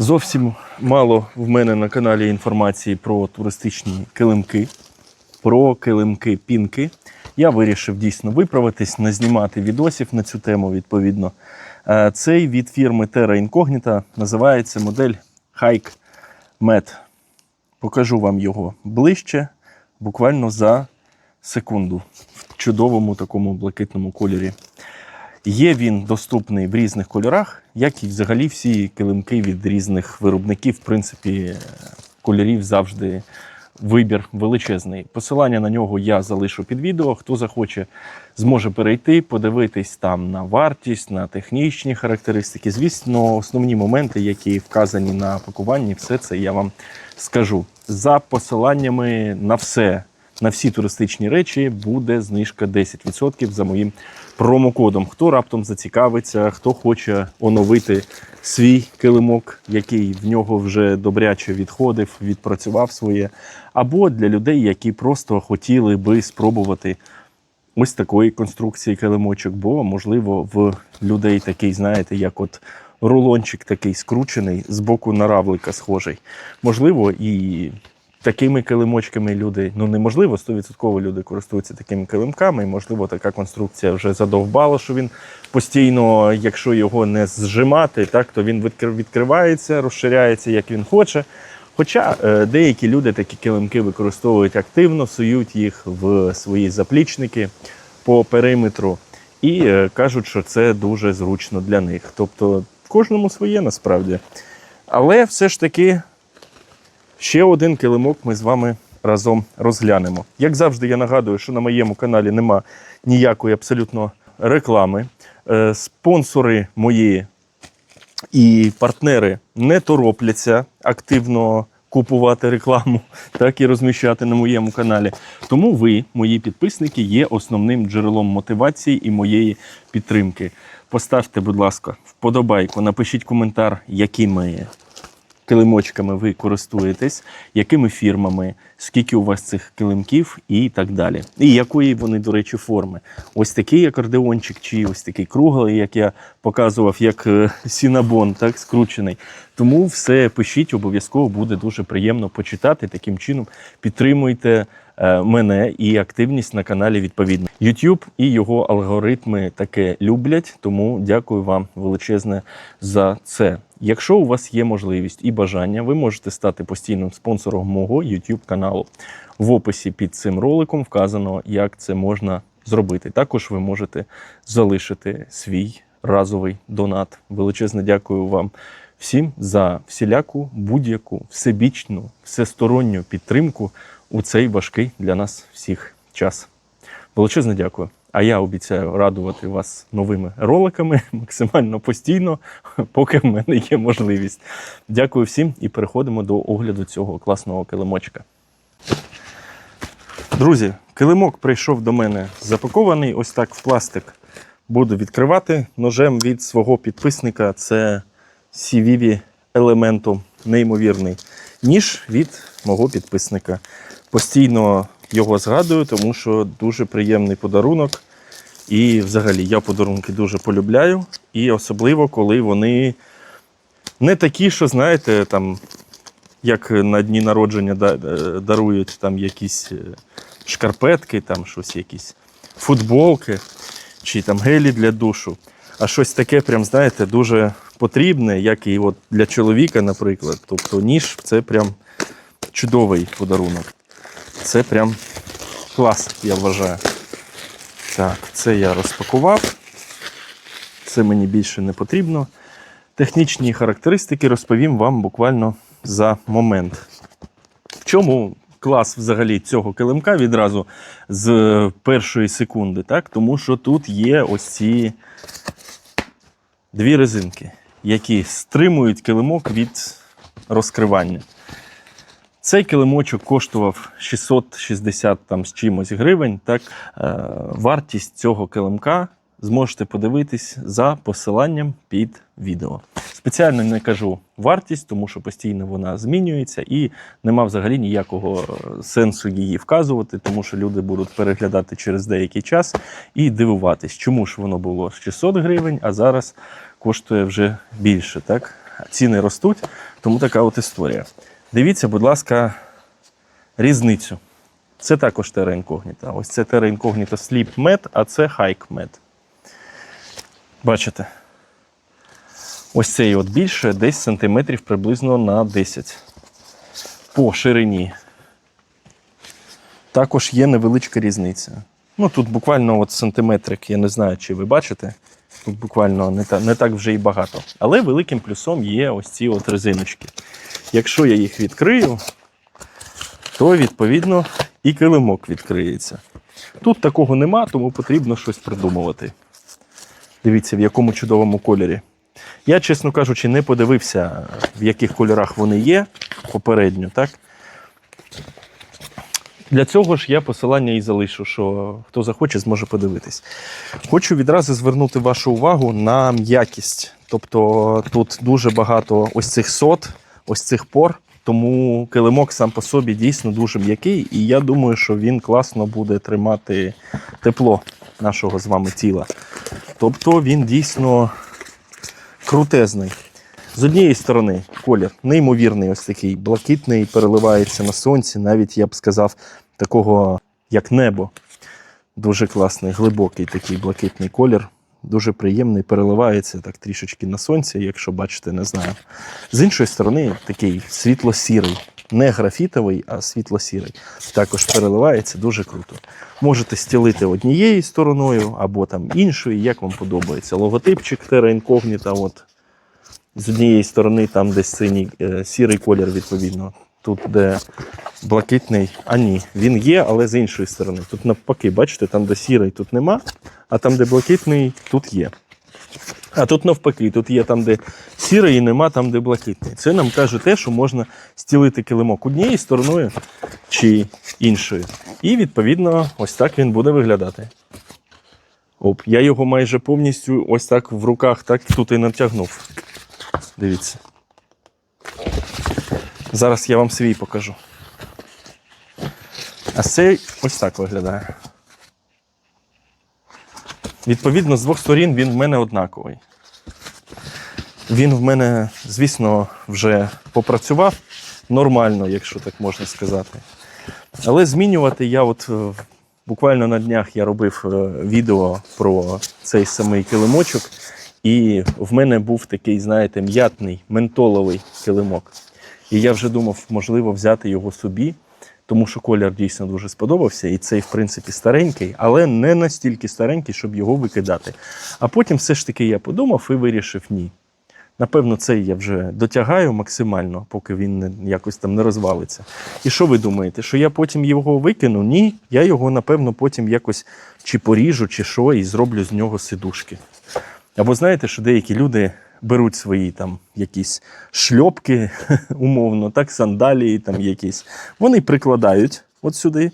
Зовсім мало в мене на каналі інформації про туристичні килимки, про килимки пінки. Я вирішив дійсно виправитись, не знімати відосів на цю тему відповідно. Е, Цей від фірми Terra Incognita називається модель Hike Med. Покажу вам його ближче, буквально за секунду в чудовому такому блакитному кольорі. Є він доступний в різних кольорах, як і взагалі всі килимки від різних виробників. В принципі, кольорів завжди вибір величезний. Посилання на нього я залишу під відео. Хто захоче, зможе перейти, подивитись там на вартість, на технічні характеристики. Звісно, основні моменти, які вказані на пакуванні, все це я вам скажу. За посиланнями на все. На всі туристичні речі буде знижка 10% за моїм промокодом. Хто раптом зацікавиться, хто хоче оновити свій килимок, який в нього вже добряче відходив, відпрацював своє, або для людей, які просто хотіли би спробувати ось такої конструкції килимочок, бо можливо в людей такий, знаєте, як от рулончик такий скручений з боку на равлика схожий. Можливо, і такими килимочками люди, ну неможливо, 100% люди користуються такими килимками, і можливо, така конструкція вже задовбала, що він постійно, якщо його не зжимати, так то він відкр- відкривається, розширяється як він хоче. Хоча е, деякі люди такі килимки використовують активно, сують їх в свої заплічники по периметру і е, кажуть, що це дуже зручно для них. Тобто кожному своє насправді. Але все ж таки ще один килимок ми з вами разом розглянемо. Як завжди, я нагадую, що на моєму каналі нема ніякої абсолютно реклами. Е, Спонсори мої і партнери не торопляться активно купувати рекламу, так і розміщати на моєму каналі. Тому ви, мої підписники, є основним джерелом мотивації і моєї підтримки. Поставте, будь ласка, вподобайку, напишіть коментар, якими килимочками ви користуєтесь, якими фірмами, скільки у вас цих килимків і так далі. І якої вони, до речі, форми. Ось такий акордеончик, чи ось такий круглий, як я показував, як е, сінабон, так, скручений. Тому все пишіть, обов'язково буде дуже приємно почитати. Таким чином підтримуйте е, мене і активність на каналі відповідно. YouTube і його алгоритми таке люблять, тому дякую вам величезне за це. Якщо у вас є можливість і бажання, ви можете стати постійним спонсором мого YouTube каналу. В описі під цим роликом вказано, як це можна зробити. Також ви можете залишити свій разовий донат. Величезне дякую вам всім за всіляку, будь-яку, всебічну, всесторонню підтримку у цей важкий для нас всіх час. Величезне дякую. А я обіцяю радувати вас новими роликами максимально постійно, поки в мене є можливість. Дякую всім і переходимо до огляду цього класного килимочка. Друзі, килимок прийшов до мене запакований ось так в пластик. Буду відкривати ножем від свого підписника. Це CVV елементу неймовірний ніж від мого підписника. Постійно його згадую, тому що дуже приємний подарунок. І взагалі я подарунки дуже полюбляю. І особливо, коли вони не такі, що, знаєте, там, як на дні народження е, дарують там якісь е, шкарпетки, там щось якісь футболки чи там гелі для душу. А щось таке, прям, знаєте, дуже потрібне, як і от для чоловіка, наприклад. Тобто ніж це прям чудовий подарунок. Це прям клас, я вважаю. Так, це я розпакував. Це мені більше не потрібно. Технічні характеристики розповім вам буквально за момент. В чому клас взагалі цього килимка відразу з першої секунди? Так? Тому що тут є ось ці дві резинки, які стримують килимок від розкривання. Цей килимочок коштував 660 там з чимось гривень. Так, е, вартість цього килимка зможете подивитись за посиланням під відео. Спеціально не кажу вартість, тому що постійно вона змінюється і нема взагалі ніякого е, сенсу її вказувати, тому що люди будуть переглядати через деякий час і дивуватись, чому ж воно було 600 гривень, а зараз коштує вже більше. Так? Ціни ростуть, Тому така от історія. Дивіться, будь ласка, різницю. Це також Terra Incognita. Ось це Terra Incognita Sleep Med, а це Hike Med. Бачите? Ось цей от більше, десь сантиметрів приблизно на 10 по ширині. Також є невеличка різниця. Ну тут буквально от сантиметрик, я не знаю, чи ви бачите. Буквально не, та, не так вже і багато. Але великим плюсом є ось ці от резиночки. Якщо я їх відкрию, то відповідно і килимок відкриється. Тут такого нема, тому потрібно щось придумувати. Дивіться, в якому чудовому кольорі. Я, чесно кажучи, не подивився, в яких кольорах вони є попередньо, так? Для цього ж я посилання і залишу, що хто захоче, зможе подивитись. Хочу відразу звернути вашу увагу на м'якість. Тобто тут дуже багато ось цих сот, ось цих пор, тому килимок сам по собі дійсно дуже м'який, і я думаю, що він класно буде тримати тепло нашого з вами тіла. Тобто він дійсно крутезний. З однієї сторони, колір неймовірний, ось такий блакитний, переливається на сонці, навіть я б сказав, такого як небо. Дуже класний, глибокий такий блакитний колір. Дуже приємний, переливається так трішечки на сонці, якщо бачите, не знаю. З іншої сторони, такий світло-сірий, не графітовий, а світло-сірий. Також переливається дуже круто. Можете стілити однією стороною або там іншою, як вам подобається. Логотипчик Terra Incognita, от з однієї сторони, там десь синій е, сірий колір, відповідно. Тут, де блакитний, а ні, він є, але з іншої сторони. Тут навпаки, бачите, там, де сірий, тут нема, а там, де блакитний, тут є. А тут навпаки, тут є там, де сірий і нема, там, де блакитний. Це нам каже те, що можна стілити килимок однією стороною чи іншою. І відповідно, ось так він буде виглядати. Оп, я його майже повністю ось так в руках так тут і натягнув. Дивіться. Зараз я вам свій покажу. А цей ось так виглядає. Відповідно, з двох сторін він в мене однаковий. Він в мене, звісно, вже попрацював нормально, якщо так можна сказати. Але змінювати я от е, буквально на днях я робив е, відео про цей самий килимочок, і в мене був такий, знаєте, м'ятний ментоловий килимок. І я вже думав, можливо, взяти його собі, тому що колір дійсно дуже сподобався. І цей, в принципі, старенький, але не настільки старенький, щоб його викидати. А потім все ж таки я подумав і вирішив ні. Напевно, цей я вже дотягаю максимально, поки він не, якось там не розвалиться. І що ви думаєте, що я потім його викину? Ні, я його, напевно, потім якось чи поріжу, чи що, і зроблю з нього сидушки. Або знаєте, що деякі люди беруть свої там якісь шльопки, умовно, так, сандалії там якісь. Вони прикладають от сюди,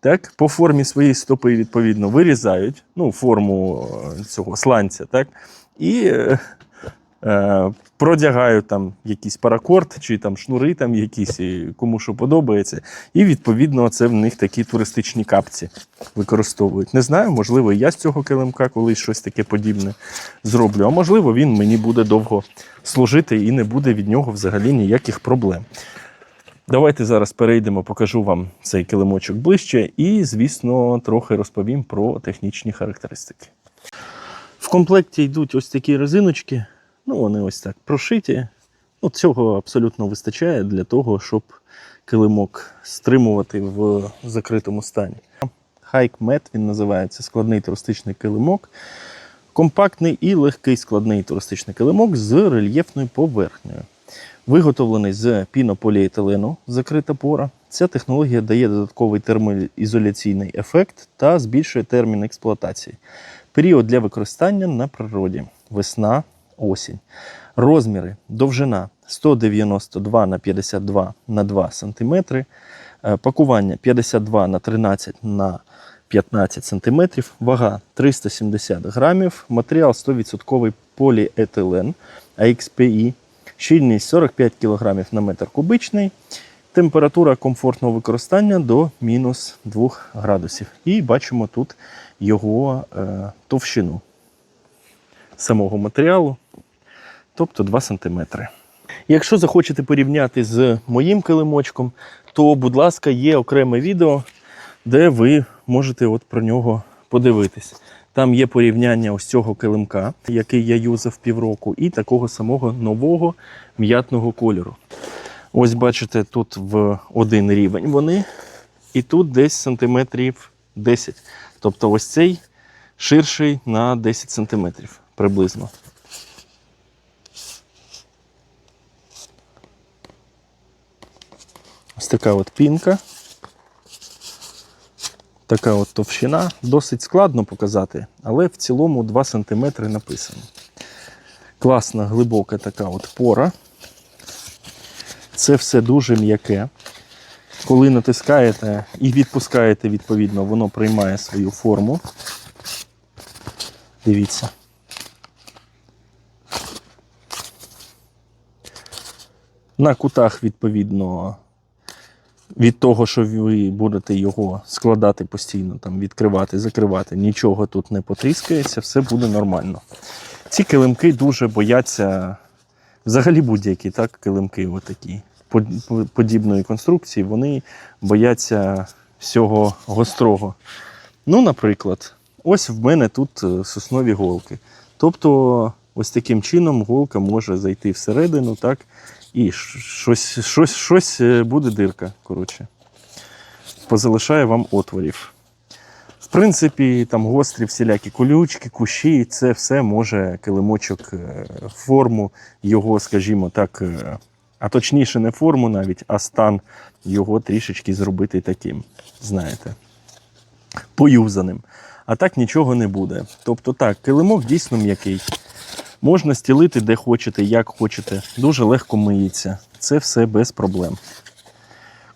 так, по формі своєї стопи, відповідно, вирізають ну, форму е, цього сланця, так, і е, продягають там якийсь паракорд чи там шнури, там якісь, кому що подобається. І відповідно це в них такі туристичні капці використовують. Не знаю, можливо, я з цього килимка колись щось таке подібне зроблю. А можливо, він мені буде довго служити і не буде від нього взагалі ніяких проблем. Давайте зараз перейдемо, покажу вам цей килимочок ближче і, звісно, трохи розповім про технічні характеристики. В комплекті йдуть ось такі резиночки. Ну, вони ось так прошиті. Ну, цього абсолютно вистачає для того, щоб килимок стримувати в закритому стані. Mat він називається складний туристичний килимок. Компактний і легкий складний туристичний килимок з рельєфною поверхнею. Виготовлений з пінополіетилену, закрита пора. Ця технологія дає додатковий термоізоляційний ефект та збільшує термін експлуатації. Період для використання на природі. Весна, осінь. Розміри довжина 192 на 52 на 2 см, пакування 52 на 13 на 15 см, вага 370 грамів, матеріал 100% поліетилен AXPI, щільність 45 кг на метр кубичний, температура комфортного використання до мінус 2 градусів. І бачимо тут його е, товщину самого матеріалу, тобто 2 см. Якщо захочете порівняти з моїм килимочком, то, будь ласка, є окреме відео, де ви можете от про нього подивитись. Там є порівняння ось цього килимка, який я юзав півроку, і такого самого нового м'ятного кольору. Ось бачите, тут в один рівень вони, і тут десь сантиметрів 10. Тобто ось цей ширший на 10 сантиметрів приблизно. Ось така от пінка. Така от товщина. Досить складно показати, але в цілому 2 см написано. Класна глибока така от пора. Це все дуже м'яке. Коли натискаєте і відпускаєте, відповідно, воно приймає свою форму. Дивіться. На кутах, відповідно, від того, що ви будете його складати постійно, там, відкривати, закривати, нічого тут не потріскається, все буде нормально. Ці килимки дуже бояться, взагалі будь-які так, килимки отакі, подібної конструкції, вони бояться всього гострого. Ну, наприклад, ось в мене тут е, соснові голки. Тобто, ось таким чином голка може зайти всередину, так, і щось, щось, щось е, буде дирка, коротше. Позалишає вам отворів. В принципі, там гострі всілякі колючки, кущі, це все може килимочок, е, форму його, скажімо так, е, а точніше, не форму навіть, а стан його трішечки зробити таким, знаєте, поюзаним. А так нічого не буде. Тобто так, килимок дійсно м'який. Можна стілити де хочете, як хочете. Дуже легко миється. Це все без проблем.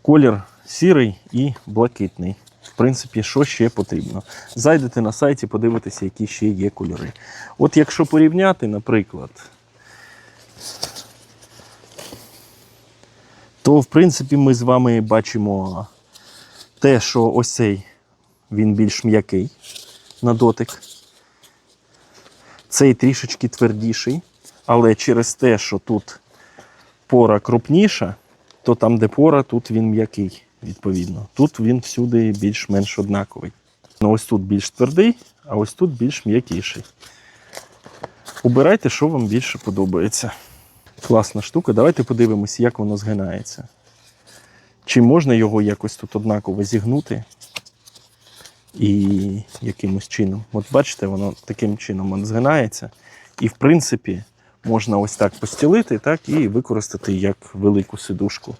Колір сірий і блакитний. В принципі, що ще потрібно? Зайдете на сайті, подивитеся, які ще є кольори. От якщо порівняти, наприклад, то в принципі ми з вами бачимо те, що ось цей він більш м'який на дотик. Цей трішечки твердіший, але через те, що тут пора крупніша, то там, де пора, тут він м'який, відповідно. Тут він всюди більш-менш однаковий. Ну, ось тут більш твердий, а ось тут більш м'якіший. Обирайте, що вам більше подобається. Класна штука. Давайте подивимося, як воно згинається. Чи можна його якось тут однаково зігнути і якимось чином. От бачите, воно таким чином згинається. І, в принципі, можна ось так постілити так, і використати як велику сидушку.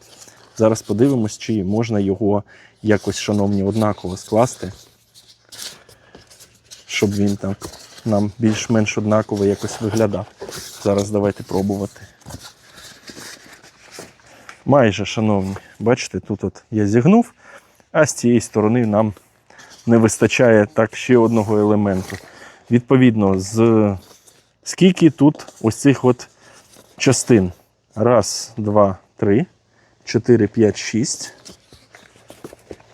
Зараз подивимось, чи можна його якось, шановні, однаково скласти, щоб він так нам більш-менш однаково якось виглядав. Зараз давайте пробувати. Майже, шановні, бачите, тут от я зігнув, а з цієї сторони нам не вистачає так ще одного елементу. Відповідно, з скільки тут ось цих от частин? Раз, два, три, чотири, п'ять, шість,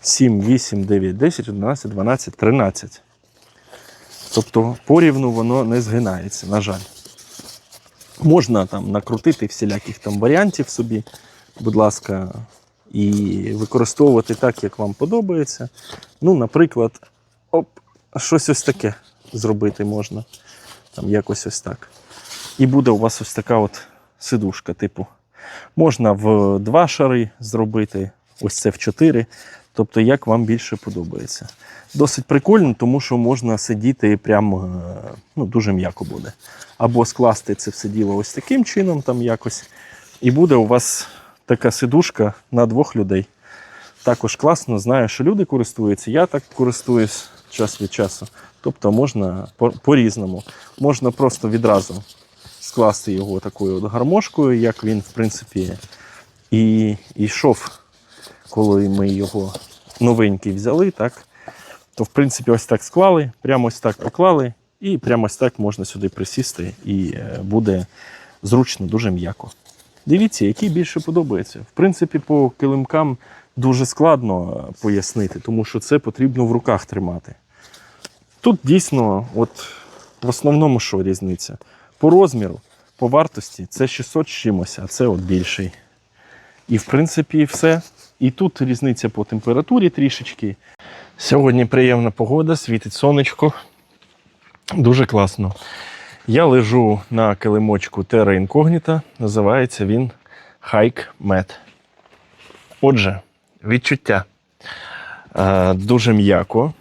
сім, вісім, дев'ять, десять, одинадцять, дванадцять, тринадцять. Тобто порівну воно не згинається, на жаль. Можна там накрутити всіляких там варіантів собі, будь ласка, і використовувати так, як вам подобається. Ну, наприклад, оп, щось ось таке зробити можна. Там якось ось так. І буде у вас ось така от сидушка, типу. Можна в два шари зробити, ось це в чотири. Тобто, як вам більше подобається. Досить прикольно, тому що можна сидіти прямо е, ну, дуже м'яко буде. Або скласти це все діло ось таким чином, там якось. І буде у вас така сидушка на двох людей. Також класно, знаю, що люди користуються. Я так користуюсь час від часу. Тобто можна по- по-різному. Можна просто відразу скласти його такою от гармошкою, як він, в принципі, і і йшов, коли ми його новенький взяли, так, то в принципі ось так склали, прямо ось так поклали, і прямо ось так можна сюди присісти, і е, буде зручно, дуже м'яко. Дивіться, який більше подобається. В принципі, по килимкам дуже складно е, пояснити, тому що це потрібно в руках тримати. Тут дійсно, от в основному що різниця? По розміру. по вартості це 600 з чимось, а це от більший. І в принципі все. І тут різниця по температурі трішечки. Сьогодні приємна погода, світить сонечко. Дуже класно. Я лежу на килимочку Terra Incognita, називається він Hike Mat. Отже, відчуття е, дуже м'яко.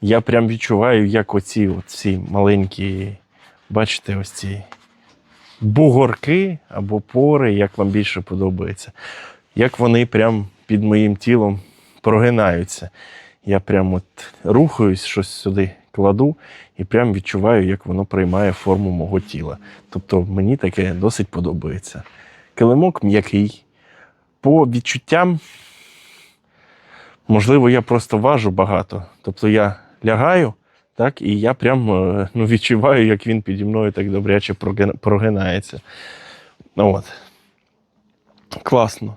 Я прям відчуваю, як оці, оці маленькі, бачите, ось ці бугорки або пори, як вам більше подобається. Як вони прям під моїм тілом прогинаються. Я прям от рухаюсь, щось сюди кладу і прям відчуваю, як воно приймає форму мого тіла. Тобто мені таке досить подобається. Килимок м'який. По відчуттям, можливо, я просто важу багато. Тобто я лягаю, так, і я прям е, ну, відчуваю, як він піді мною так добряче прогинається. От. Класно.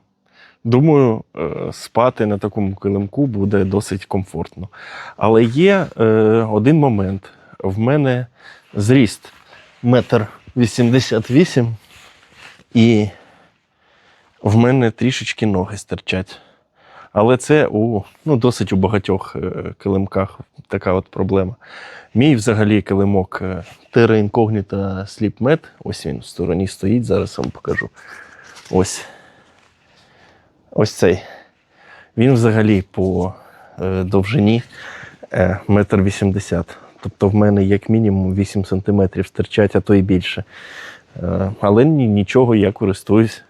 Думаю, е, спати на такому килимку буде досить комфортно. Але є е, один момент. В мене зріст метр вісімдесят вісім, і в мене трішечки ноги стирчать. Але це у ну, досить у багатьох е, килимках така от проблема. Мій взагалі килимок Terra Incognita Sleep Mat, ось він в стороні стоїть, зараз вам покажу. Ось. Ось цей. Він взагалі по е, довжині е, метр вісімдесят. Тобто в мене як мінімум 8 сантиметрів стирчать, а то і більше. Е, але нічого, я користуюсь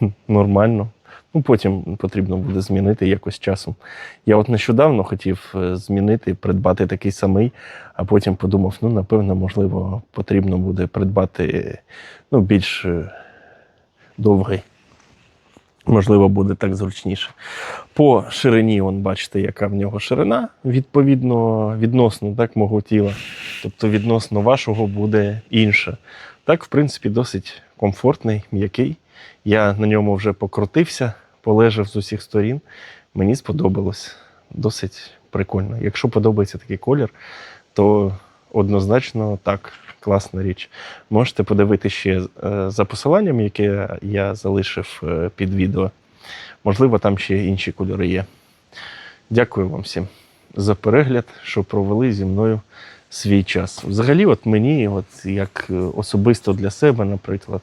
нормально. Ну, потім потрібно буде змінити якось часом. Я от нещодавно хотів змінити, придбати такий самий, а потім подумав, ну, напевно, можливо, потрібно буде придбати ну, більш довгий. Можливо, буде так зручніше. По ширині, вон, бачите, яка в нього ширина, відповідно, відносно так, мого тіла. Тобто відносно вашого буде інша. Так, в принципі, досить комфортний, м'який. Я на ньому вже покрутився, полежав з усіх сторін. Мені сподобалось. Досить прикольно. Якщо подобається такий колір, то однозначно так, класна річ. Можете подивитися ще е, за посиланням, яке я залишив е, під відео. Можливо, там ще інші кольори є. Дякую вам всім за перегляд, що провели зі мною свій час. Взагалі, от мені, от як е, особисто для себе, наприклад,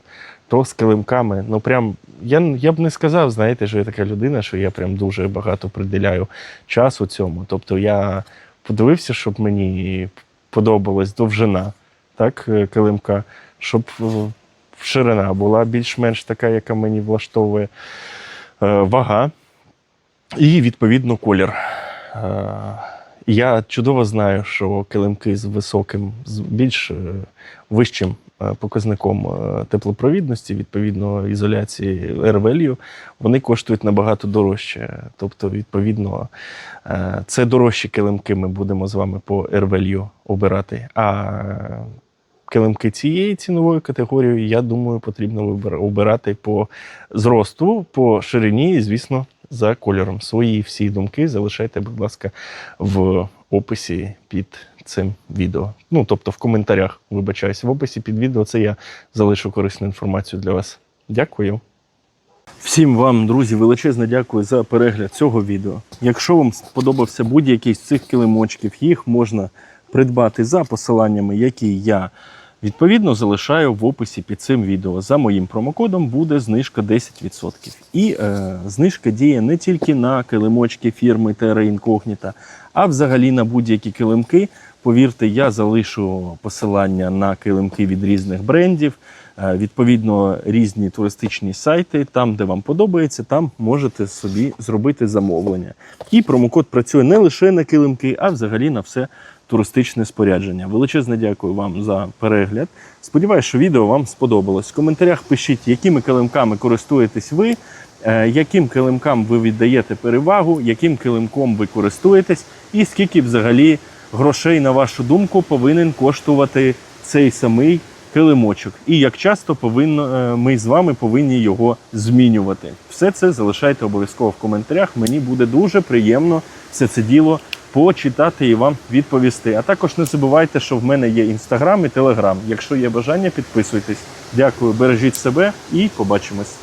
то з килимками, ну прям я, я б не сказав, знаєте, що я така людина, що я прям дуже багато приділяю часу цьому. Тобто я подивився, щоб мені подобалась довжина так, е, килимка, щоб е, ширина була більш-менш така, яка мені влаштовує, е, вага і, відповідно, колір. Я чудово знаю, що килимки з високим, з більш е, вищим е, показником е, теплопровідності, відповідно ізоляції R-value, вони коштують набагато дорожче. Тобто, відповідно, це дорожчі килимки ми будемо з вами по R-value обирати. А килимки цієї цінової категорії, я думаю, потрібно обирати по зросту, по ширині і, звісно, за кольором. Свої всі думки залишайте, будь ласка, в описі під цим відео. Ну, тобто в коментарях, вибачаюся, в описі під відео це я залишу корисну інформацію для вас. Дякую. Всім вам, друзі, величезне дякую за перегляд цього відео. Якщо вам сподобався будь-який з цих килимочків, їх можна придбати за посиланнями, які я відповідно залишаю в описі під цим відео. За моїм промокодом буде знижка 10%. І е, знижка діє не тільки на килимочки фірми Terra Incognita, а взагалі на будь-які килимки. Повірте, я залишу посилання на килимки від різних брендів. Е, Відповідно, різні туристичні сайти, там, де вам подобається, там можете собі зробити замовлення. І промокод працює не лише на килимки, а взагалі на все туристичне спорядження. Величезне дякую вам за перегляд. Сподіваюсь, що відео вам сподобалось. В коментарях пишіть, якими килимками користуєтесь ви, е, яким килимкам ви віддаєте перевагу, яким килимком ви користуєтесь, і скільки взагалі грошей, на вашу думку, повинен коштувати цей самий килимочок. І як часто повинно, е, ми з вами повинні його змінювати. Все це залишайте обов'язково в коментарях. Мені буде дуже приємно все це діло почитати і вам відповісти. А також не забувайте, що в мене є інстаграм і телеграм. Якщо є бажання, підписуйтесь. Дякую, бережіть себе і побачимось.